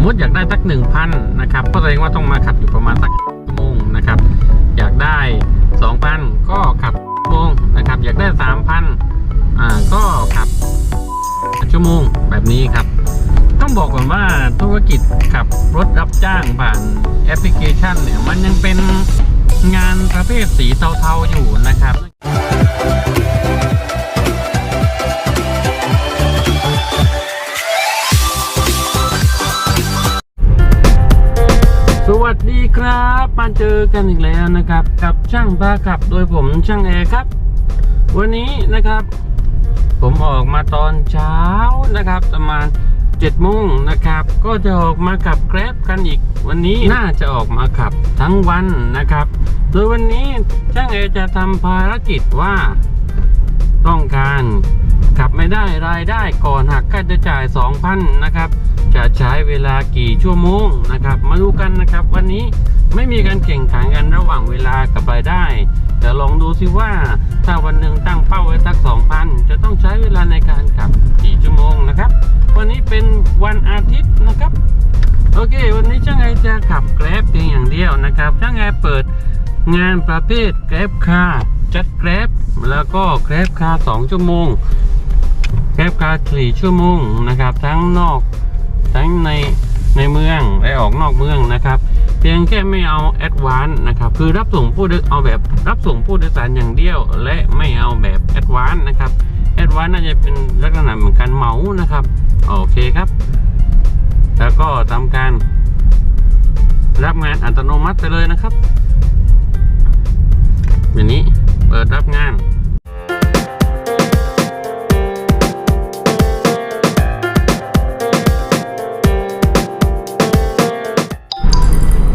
มมติอยากได้สักหนึ่งพันนะครับก็แสดงว่าต้องมาขับอยู่ประมาณสักชั่วโมงนะครับ อยากได้สองพันก็ขับชั่วโมงนะครับ อยากได้สามพันอ่าก็ขับชั่วโมงแบบนี้ครับ ต้องบอกก่อนว่าธุรกิจขับรถรับจ้างผ่านแอปพลิเคชันเนี่ยมันยังเป็นงานประเภทสีเทาๆอยู่นะครับ ดีครับมาเจอกันอีกแล้วนะครับ กับช่างพาขับโดยผมช่างแอร์ครับ วันนี้นะครับ ผมออกมาตอนเช้านะครับ ประมาณ7โมงนะครับ ก็จะออกมาขับแกร็บกันอีก วันนี้น่าจะออกมาขับทั้งวันนะครับ โดยวันนี้ช่างเอร์จะทำภารกิจว่า ต้องการ ขับไม่ได้รายได้ก่อนหักค่าใช้จ่าย 2,000นะครับ จะใช้เวลากี่ชั่วโมงนะครับ มาดูกันนะครับ วันนี้ไม่มีการแข่งขันกันระหว่างเวลากับรายได้ แต่ลองดูซิว่าถ้าวันหนึ่งตั้งเป้าไว้สัก 2,000 จะต้องใช้เวลาในการขับกี่ชั่วโมงนะครับ วันนี้เป็นวันอาทิตย์นะครับโอเค วันนี้ช่างไอจะขับแกร็บเพียงอย่างเดียวนะครับช่างไอเปิดงานประเภทแกร็บคาร์จัดแกร็บแล้วก็แกร็บคาร์2ชั่วโมง แกร็บคารสี่ชั่วโมงนะครับ ทั้งนอกทั้งในในเมืองและออกนอกเมืองนะครับ เพียงแค่ไม่เอาแอดวานนะครับ คือรับส่งผู้โดยเอาแบบรับส่งผู้โดยสารอย่างเดียว และไม่เอาแบบแอดวานนะครับแอดวานน่าจะเป็นลักษณะเหมือนการเหมานะครับ โอเคครับ แล้วก็ทำการรับงานอัตโนมัติไปเลยนะครับอย่างนี้เปิดรับงาน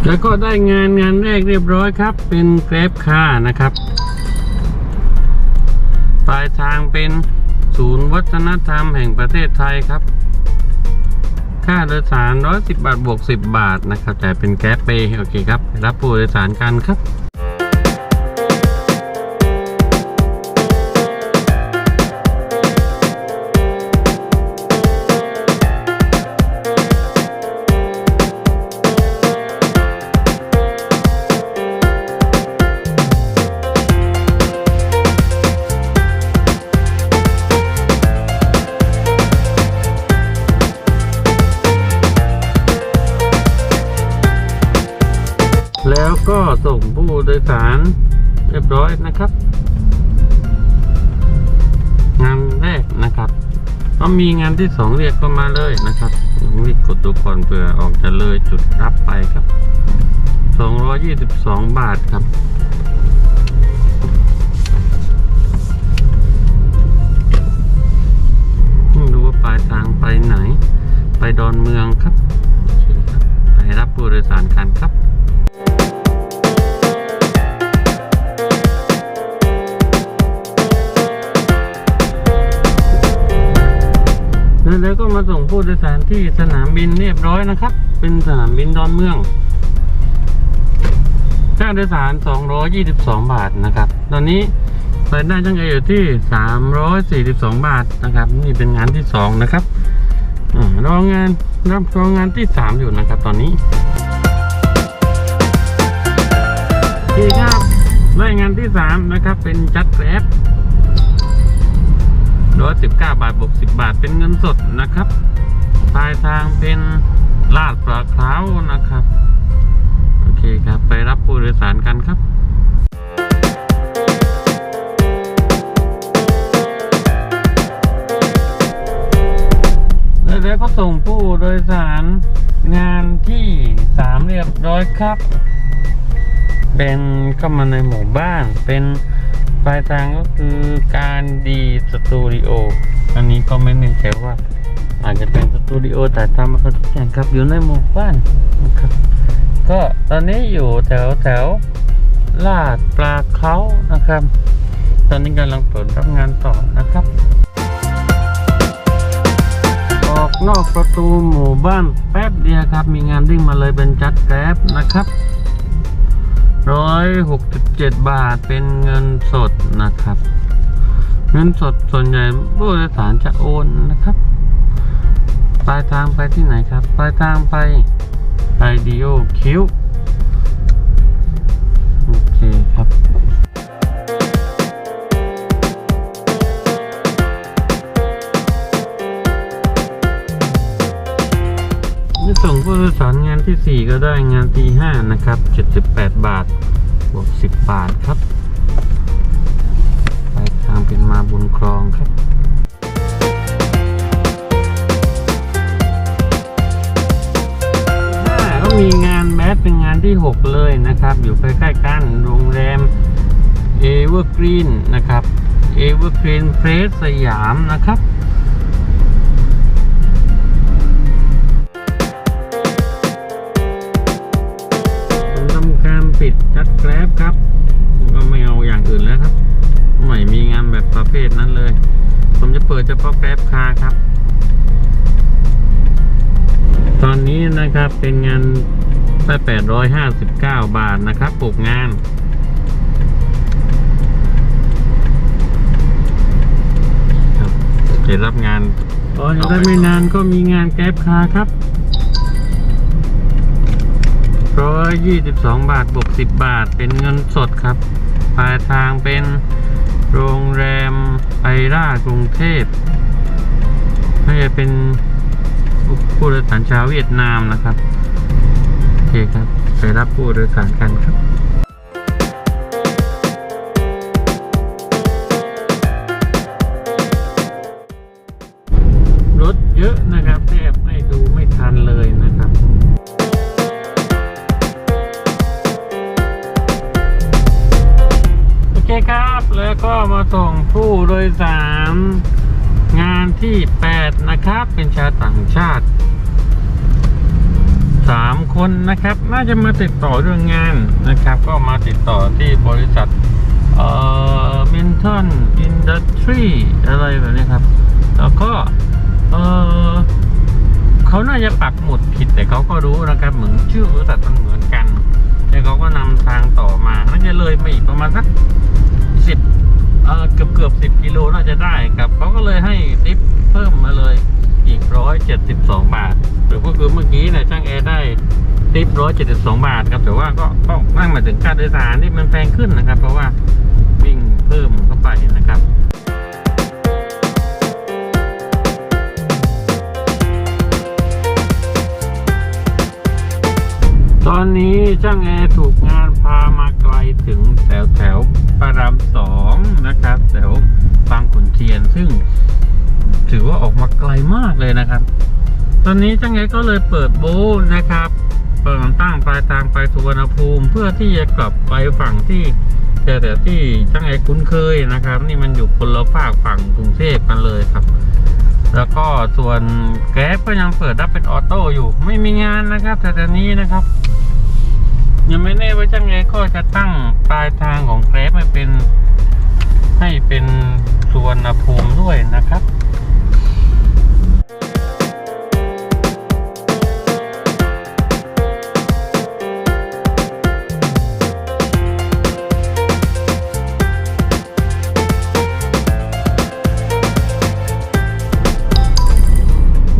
แล้วก็ได้งานงานแรกเรียบร้อยครับ เป็นเกรฟค่านะครับ ปลายทางเป็นศูนย์วัฒนธรรมแห่งประเทศไทยครับ ค่าโดยสาร110 บาทบวก 10 บาทนะครับจ่ายเป็นแก๊ปเปย์โอเคครับ รับผู้โดยสารกันครับ โดยสารเรียบร้อยนะครับ งานแรกนะครับก็มีงานที่สองเรียกก็มาเลยนะครับรีบกดตัวก่อนเผื่อออกจะเลยจุดรับไปครับ 222 บาทครับไม่รู้ว่าปลายทางไปไหน ไปดอนเมืองครับโอเคครับไปรับผู้โดยสารกันครับ แล้วก็มาส่งผู้โดยสารที่สนามบินเรียบร้อยนะครับ เป็นสนามบินดอนเมืองค่าโดยสาร 222 บาทนะครับ ตอนนี้ไปได้จังไงอยู่ที่ 342 บาทนะครับ นี่เป็นงานที่ 2 นะครับรองานรับรองงานที่ 3 อยู่นะครับ ตอนนี้โอเครับได้งานที่ 3 นะครับ เป็นจัดแกร็บ ร้อยสิบเก้าบาทบวกสิบบาทเป็นเงินสดนะครับปลายทางเป็นลาดปลาคร้าวนะครับ โอเคครับ ไปรับผู้โดยสารกันครับแล้วก็ส่งผู้โดยสารงานที่สามเรียบร้อยครับ เป็นเข้ามาในหมู่บ้านเป็น ปลายทางก็คือการดีสตูดิโอ อันนี้ก็ไม่แน่ใจว่า อาจจะเป็นสตูดิโอแต่ทำมาทุกอย่างครับอยู่ในหมู่บ้านนะครับ ก็ตอนนี้อยู่แถวแถวลาดปลาเขานะครับ ตอนนี้กำลังเปิดรับงานต่อนะครับ ออกนอกประตูหมู่บ้านแป๊บเดียวครับ มีงานวิ่งมาเลยเป็นจัดแกร็บนะครับ ร้อยหกสิบเจ็ดบาทเป็นเงินสดนะครับ เงินสดส่วนใหญ่ผู้โดยสารจะโอนนะครับปลายทางไปที่ไหนครับ ปลายทางไปไอเดียคิวโอเคครับ ยสารงานที่ 4 ก็ได้งานที่5นะครับ 78 บาท บวก 10 บาทครับ ไปทางเป็นมาบุญครองครับห้าก็มีงานแมสเป็นงานที่ 6 เลยนะครับ อยู่ใกล้ๆกันโรงแรมเอเวอร์กรีนนะครับเอเวอร์กรีนเพรสสยามนะครับ ประเภทนั้นเลย ผมจะเปิดเฉพาะแกร็บคาร์ครับ ตอนนี้นะครับเป็นงานได้859 บาทนะครับปลูกงานเดี๋ยวรับงานอ๋อยังได้ไม่นานก็มีงานแก๊บคาร์ครับร้อยยี่สิบสองบาทบวกสิบบาทเป็นเงินสดครับ ปลายทางเป็น โรงแรมไอร่ากรุงเทพน่าจะเป็นผู้โดยสารชาวเวียดนามนะครับ โอเคครับ ไปรับผู้โดยสารกันครับ แล้วก็มาส่งผู้โดยสารงานที่ 8 นะครับ เป็นชาวต่างชาติ 3 คนนะครับ น่าจะมาติดต่อเรื่องงานนะครับ ก็มาติดต่อที่บริษัทเอ่อมินทอนอินดัสทรีอะไรแบบนี้ครับ แล้วก็เออเขาน่าจะปักหมุดผิดแต่เขาก็รู้นะครับ เหมือนชื่อบริษัทมันเหมือนกัน แต่เขาก็นำทางต่อมาน่าจะเลยมาอีกประมาณสัก สิบเกือบเกือบสิบกิโลน่าจะได้ครับเขาก็เลยให้ทิปเพิ่มมาเลยอีกร้อยเจ็ดสิบสองบาท หรือก็คือเมื่อกี้เนี่ยช่างแอร์ได้ทิปร้อยเจ็ดสิบสองบาทครับแต่ว่าก็ก็นั่งมาถึงค่าโดยสารที่มันแพงขึ้นนะครับ เพราะว่าวิ่งเพิ่มเข้าไปนะครับตอนนี้ช่างแอร์ถูกงานพามาไกลถึงแถวแถว พระรามสองนะครับแถวบางขุนเทียนซึ่งถือว่าออกมาไกลมากเลยนะครับ ตอนนี้ช่างแอร์ก็เลยเปิดโบทนะครับ เปิดตั้งปลายทางไปสุวรรณภูมิ เพื่อที่จะกลับไปฝั่งที่แต่แต่ที่ช่างแอร์คุ้นเคยนะครับ นี่มันอยู่คนละภาคฝั่งกรุงเทพกันเลยครับ แล้วก็ส่วนแก๊ปก็ยังเปิดรับเป็นออโต้อยู่ ไม่มีงานนะครับแต่ตอนนี้นะครับ ยังไม่แน่ว่าช่างก็จะตั้งปลายทางของแกร็บให้เป็นให้เป็นสุวรรณภูมิด้วยนะครับ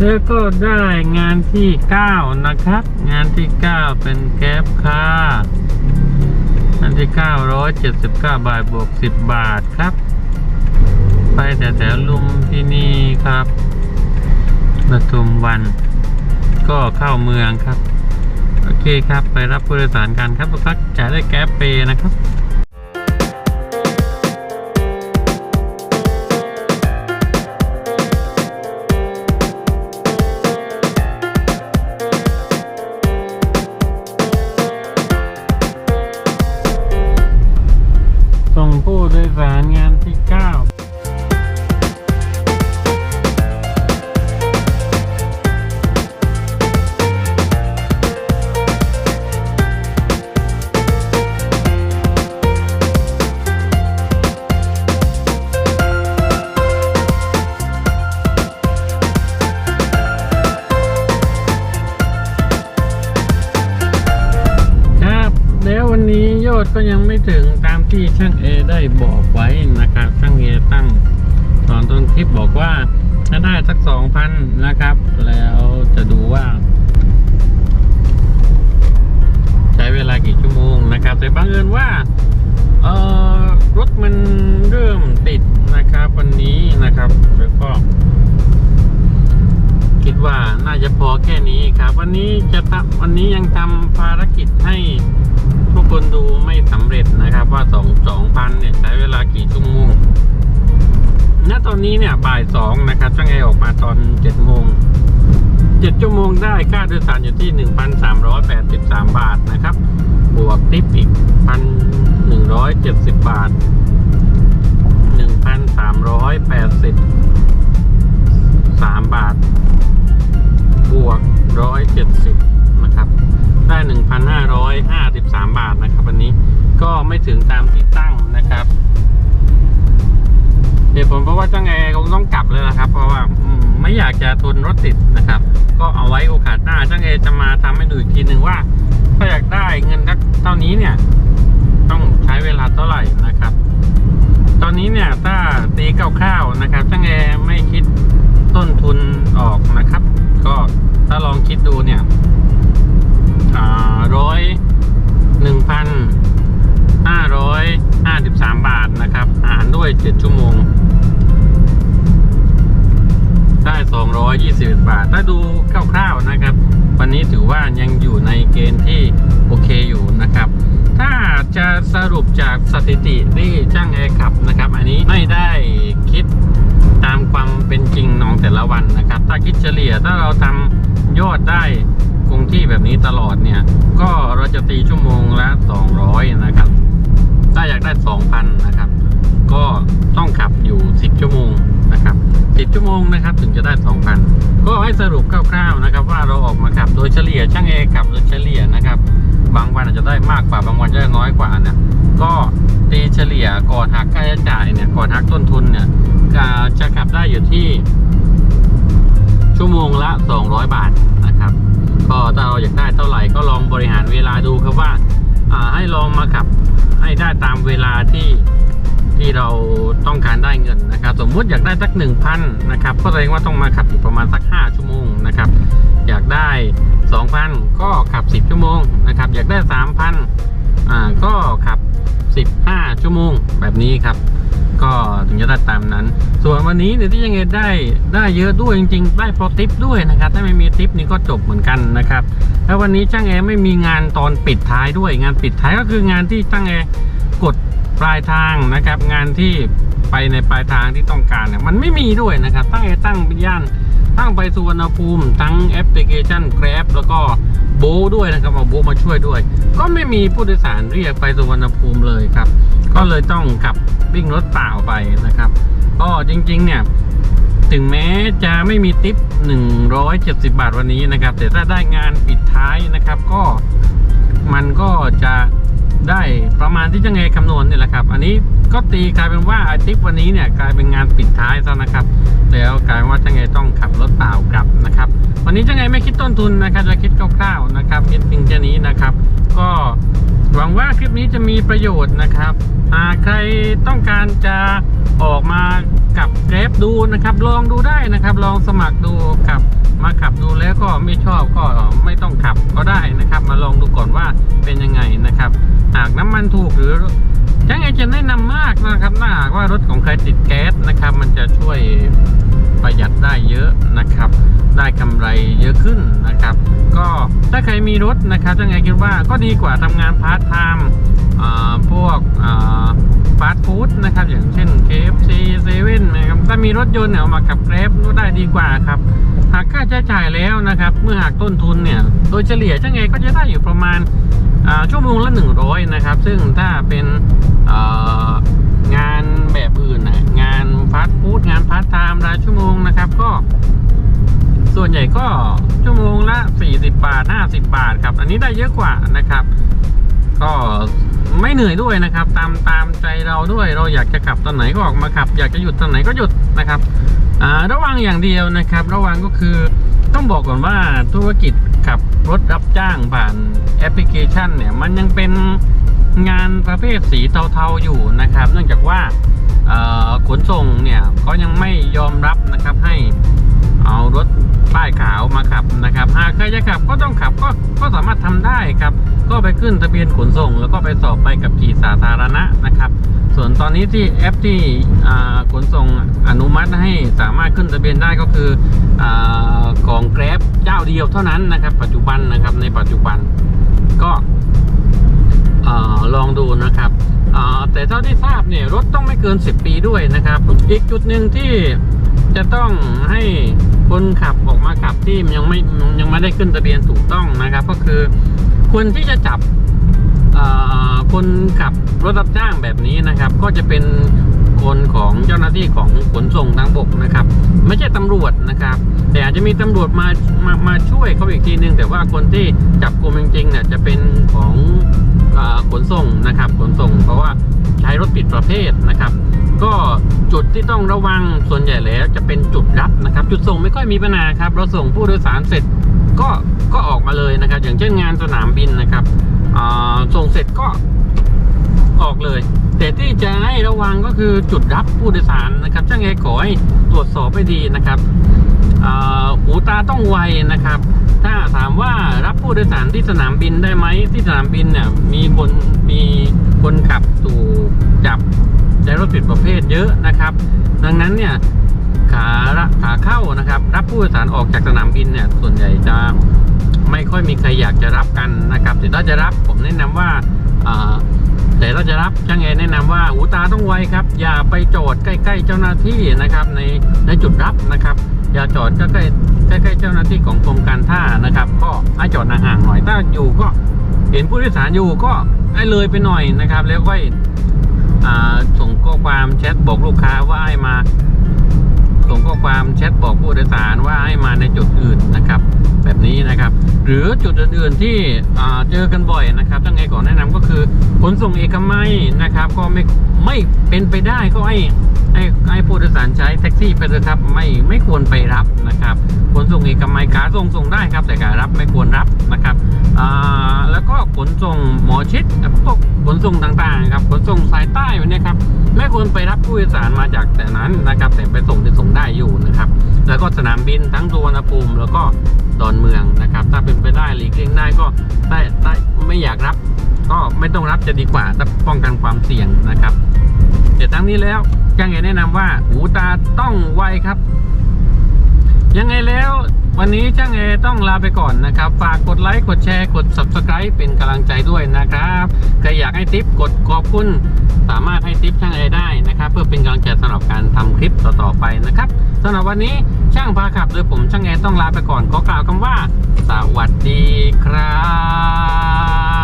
แล้วก็ได้งานที่ 9 นะครับ งานที่ 9 เป็นแก๊ปค่างานที่ 979 บาทบวก 10 บาทครับ ไปแต่แถวลุมที่นี่ครับปทุมวัน ก็เข้าเมืองครับ โอเคครับไปรับผู้โดยสารกันครับแล้วก็จ่ายด้วยแก๊ปเปนะครับ นี้ยอดก็ยังไม่ถึงตามที่ช่างเอได้บอกไว้นะครับช่างเอตั้งตอนต้นคลิปบอกว่าถ้าได้สักสองพันนะครับ แล้วจะดูว่า ใช้เวลากี่ชั่วโมงนะครับ แต่บังเอิญว่าเออรถมันเริ่มติดนะครับ วันนี้นะครับแล้วก็ คิดว่าน่าจะพอแค่นี้ครับ วันนี้จะวันนี้ยังทำภารกิจให้ทุกคนดูไม่สำเร็จนะครับ ว่าสองสองพันเนี่ยใช้เวลากี่ชั่วโมงณตอนนี้เนี่ยบ่ายสองนะครับช่างแอออกมาตอนเจ็ดโมงเจ็ดชั่วโมงได้ค่าโดยสารอยู่ที่หนึ่งพันสามร้อยแปดสิบสามบาทนะครับ บวกทิปอีกพันหนึ่งร้อยเจ็ดสิบบาทหนึ่งพันสามร้อยแปดสิบสามบาท บวกร้อยเจ็ดสิบนะครับ ได้หนึ่งพันห้าร้อยห้าสิบสามบาทนะครับวันนี้ก็ไม่ถึงตามที่ตั้งนะครับเหตุผลเพราะว่าจ้างแอร์คงต้องกลับเลยนะครับ เพราะว่าไม่อยากจะทนรถติดนะครับ ก็เอาไว้โอกาสหน้าจ้างแอร์จะมาทำให้ดูอีกทีหนึ่งว่าถ้าอยากได้เงินสักเท่านี้เนี่ย ต้องใช้เวลาเท่าไหร่นะครับ ตอนนี้เนี่ยถ้าตีคร่าวๆนะครับจ้างแอร์ไม่คิดต้นทุนออกนะครับ ก็ถ้าลองคิดดูเนี่ยร้อยหนึ่งพันห้าร้อยห้าสิบสามบาทนะครับหารด้วยเจ็ดชั่วโมง ได้สองร้อยยี่สิบบาท ถ้าดูคร่าวๆนะครับ วันนี้ถือว่ายังอยู่ในเกณฑ์ที่โอเคอยู่นะครับ ถ้าจะสรุปจากสถิติที่จ้างแอร์ขับนะครับ อันนี้ไม่ได้คิด ตามความเป็นจริงของแต่ละวันนะครับ ถ้าคิดเฉลี่ยถ้าเราทำยอดได้คงที่แบบนี้ตลอดเนี่ย ก็เราจะตีชั่วโมงละ 200 นะครับ ถ้าอยากได้ 2,000 นะครับ ก็ต้องขับอยู่ 10 ชั่วโมงนะครับ10 ชั่วโมงนะครับถึงจะได้ 2,000 ก็ให้สรุปคร่าวๆนะครับ ว่าเราออกมาขับโดยเฉลี่ยช่างเอขับโดยเฉลี่ยนะครับ บางวันอาจจะได้มากกว่าบางวันจะได้น้อยกว่าเนี่ยก็ตีเฉลี่ยก่อนหักค่าใช้จ่ายเนี่ยก่อนหักต้นทุนเนี่ย ก็จะขับได้อยู่ที่ ชั่วโมงละ 200 บาทนะครับ ก็ถ้าเราอยากได้เท่าไหร่ก็ลองบริหารเวลาดูครับว่าอ่าให้ลองมาขับให้ได้ตามเวลาที่ที่เราต้องการได้เงินนะครับ สมมุติอยากได้สักหนึ่งพันนะครับก็แสดงว่าต้องมาขับอยู่ประมาณสัก 5 ชั่วโมงนะครับ อยากได้ 2,000 ก็ขับ 10 ชั่วโมงนะครับ อยากได้ 3,000อ่าก็ขับ 15 ชั่วโมงแบบนี้ครับ ก็ถึงจะได้ตามนั้น ส่วนวันนี้เนี่ยที่ยังไงได้ได้เยอะด้วยจริงๆ ได้เพราะทิปด้วยนะครับ ถ้าไม่มีทิปนี้ก็จบเหมือนกันนะครับ แล้ววันนี้ช่างแอร์ไม่มีงานตอนปิดท้ายด้วย งานปิดท้ายก็คืองานที่ช่างแอร์กดปลายทางนะครับ งานที่ไปในปลายทางที่ต้องการเนี่ยมันไม่มีด้วยนะครับ ตั้งแอร์ตั้งย่าน ตั้งไปสุวรรณภูมิ ทั้งแอปพลิเคชัน Grab แล้วก็โบด้วยนะครับเอาโบมาช่วยด้วย ก็ไม่มีผู้โดยสารเรียกไปสุวรรณภูมิเลยครับ ก็เลยต้องขับวิ่งรถเปล่าไปนะครับ ก็จริงๆเนี่ยถึงแม้จะไม่มีติป 170 บาทวันนี้นะครับ แต่ถ้าได้งานปิดท้ายนะครับ ก็มันก็จะได้ประมาณที่จะไงคำนวณเนี่ยแหละครับ อันนี้ ก็ตีกลายเป็นว่าอาทิตย์วันนี้เนี่ยกลายเป็นงานปิดท้ายซะนะครับ แล้วกลายว่าจะไงต้องขับรถเปล่ากลับนะครับ วันนี้จะไงไม่คิดต้นทุนนะครับจะคิดคร่าวๆนะครับคิดเพียงแค่นี้นะครับ ก็หวังว่าคลิปนี้จะมีประโยชน์นะครับหากใครต้องการจะออกมา กับเกรฟดูนะครับ ลองดูได้นะครับ ลองสมัครดูกับมาขับดูแล้วก็ไม่ชอบก็ไม่ต้องขับก็ได้นะครับ มาลองดูก่อนว่าเป็นยังไงนะครับ หากน้ำมันถูกหรือยังไงจะแนะนำมากนะครับถ้าหากว่ารถของใครติดแก๊สนะครับ มันจะช่วยประหยัดได้เยอะนะครับ ได้กำไรเยอะขึ้นนะครับ ก็ถ้าใครมีรถนะครับยังไงคิดว่าก็ดีกว่าทำงานพาร์ทไทม์ พวกอ่าฟาสต์ฟู้ดนะครับอย่างเช่น KFC 7นนะครับถ้ามีรถยนต์เนี่ยเอามาขับแกร็บก็ได้ดีกว่าครับ หากค่าใช้จ่ายแล้วนะครับ เมื่อหากต้นทุนเนี่ย โดยเฉลี่ยช่างไงก็จะได้อยู่ประมาณชั่วโมงละ 100 นะครับ ซึ่งถ้าเป็นงานแบบอื่นนะงานฟาสต์ฟู้ดงานพาร์ทไทม์รายชั่วโมงนะครับก็ ส่วนใหญ่ก็ชั่วโมงละ 40 บาท 50 บาทครับ อันนี้ได้เยอะกว่านะครับ ก็ ไม่เหนื่อยด้วยนะครับ ตามตามใจเราด้วย เราอยากจะขับตอนไหนก็ออกมาขับ อยากจะหยุดตอนไหนก็หยุดนะครับระวังอย่างเดียวนะครับ ระวังก็คือต้องบอกก่อนว่าธุรกิจขับรถรับจ้างผ่านแอปพลิเคชันเนี่ยมันยังเป็นงานประเภทสีเทาๆอยู่นะครับ เนื่องจากว่าขนส่งเนี่ยก็ยังไม่ยอมรับนะครับให้เอารถป้ายขาวมาขับนะครับ หากใครจะขับก็ต้องขับก็ก็สามารถทำได้ครับ ก็ไปขึ้นทะเบียนขนส่ง แล้วก็ไปสอบไปกับขี่สาธารณะนะครับ ส่วนตอนนี้ที่แอปที่ขนส่งอนุมัติให้สามารถขึ้นทะเบียนได้ก็คืออของ Grab เจ้าเดียวเท่านั้นนะครับ ปัจจุบันนะครับในปัจจุบันก็ลองดูนะครับแต่เท่าที่ทราบเนี่ยรถต้องไม่เกิน 10 ปีด้วยนะครับ อีกจุดหนึ่งที่จะต้องให้คนขับออกมาขับที่ยังไม่ยังไม่ได้ขึ้นทะเบียนถูกต้องนะครับ ก็คือ คนที่จะจับคนขับรถรับจ้างแบบนี้นะครับ ก็จะเป็นคนของเจ้าหน้าที่ของขนส่งทางบกนะครับ ไม่ใช่ตำรวจนะครับ แต่อาจจะมีตำรวจมามามาช่วยเขาอีกทีนึง แต่ว่าคนที่จับกลุ่มจริงๆเนี่ยจะเป็นของขนส่งนะครับ ขนส่ง เพราะว่าใช้รถผิดประเภทนะครับ ก็จุดที่ต้องระวังส่วนใหญ่แล้วจะเป็นจุดรับนะครับ จุดส่งไม่ค่อยมีปัญหาครับเราส่งผู้โดยสารเสร็จ ก็ก็ออกมาเลยนะครับ อย่างเช่นงานสนามบินนะครับส่งเสร็จก็ออกเลย แต่ที่จะให้ระวังก็คือจุดรับผู้โดยสารนะครับช่างไงขอให้ตรวจสอบให้ดีนะครับหูตาต้องไวนะครับ ถ้าถามว่ารับผู้โดยสารที่สนามบินได้ไหมที่สนามบินเนี่ยมีคนมีคนขับถูกจับใช้รถผิดประเภทเยอะนะครับ ดังนั้นเนี่ย ขาขาเข้านะครับ รับผู้โดยสารออกจากสนามบินเนี่ยส่วนใหญ่จะไม่ค่อยมีใครอยากจะรับกันนะครับแต่ถ้าจะรับผมแนะนำว่าอ่าแต่ถ้าจะรับช่างเอแนะนำว่าหูตาต้องไวครับ อย่าไปจอดใกล้ ๆ เจ้าหน้าที่นะครับในในจุดรับนะครับ อย่าจอดใกล้ๆใกล้ๆเจ้าหน้าที่ของกรมการท่านะครับ ก็ให้จอดห่างๆหน่อยถ้าอยู่ก็เห็นผู้โดยสารอยู่ก็ให้เลยไปหน่อยนะครับ แล้วก็ส่งข้อความแชทบอกลูกค้าว่าให้มา ส่งข้อความแชทบอกผู้โดยสารว่าให้มาในจุดอื่นนะครับ แบบนี้นะครับ หรือจุดอื่นๆที่เจอกันบ่อยนะครับตั้งไงก่อนแนะนำก็คือขนส่งเอกมัยนะครับ ก็ไม่ไม่เป็นไปได้ก็ให้ ให้ให้ผู้โดยสารใช้แท็กซี่ไปเลยครับไม่ไม่ควรไปรับนะครับขนส่งเอกมัยขาส่งส่งได้ครับ แต่การรับไม่ควรรับนะครับแล้วก็ขนส่งหมอชิดพวกขนส่งต่างๆครับขนส่งสายใต้แบบนี้ครับไม่ควรไปรับผู้โดยสารมาจากแต่นั้นนะครับ แต่ไปส่งที่ส่งได้อยู่นะครับ แล้วก็สนามบินทั้งสุวรรณภูมิแล้วก็ดอนเมืองนะครับ ถ้าเป็นไปได้หลีกเลี่ยงได้ก็ได้ได้ไม่อยากรับ ก็ไม่ต้องรับจะดีกว่าถ้าป้องกันความเสี่ยงนะครับแต่ทั้งนี้แล้วยังไงแนะนำว่าหูตาต้องไวครับ ยังไงแล้ววันนี้ช่างเอต้องลาไปก่อนนะครับ ฝากกดไลค์ กดแชร์ กด subscribe เป็นกำลังใจด้วยนะครับใครอยากให้ทิปกดขอบคุณ สามารถให้ทิปช่างเอได้นะครับ เพื่อเป็นกำลังใจสำหรับการทำคลิปต่อๆไปนะครับสำหรับวันนี้ช่างพาขับโดยผมช่างเอต้องลาไปก่อนขอกล่าวคำว่า สวัสดีครับ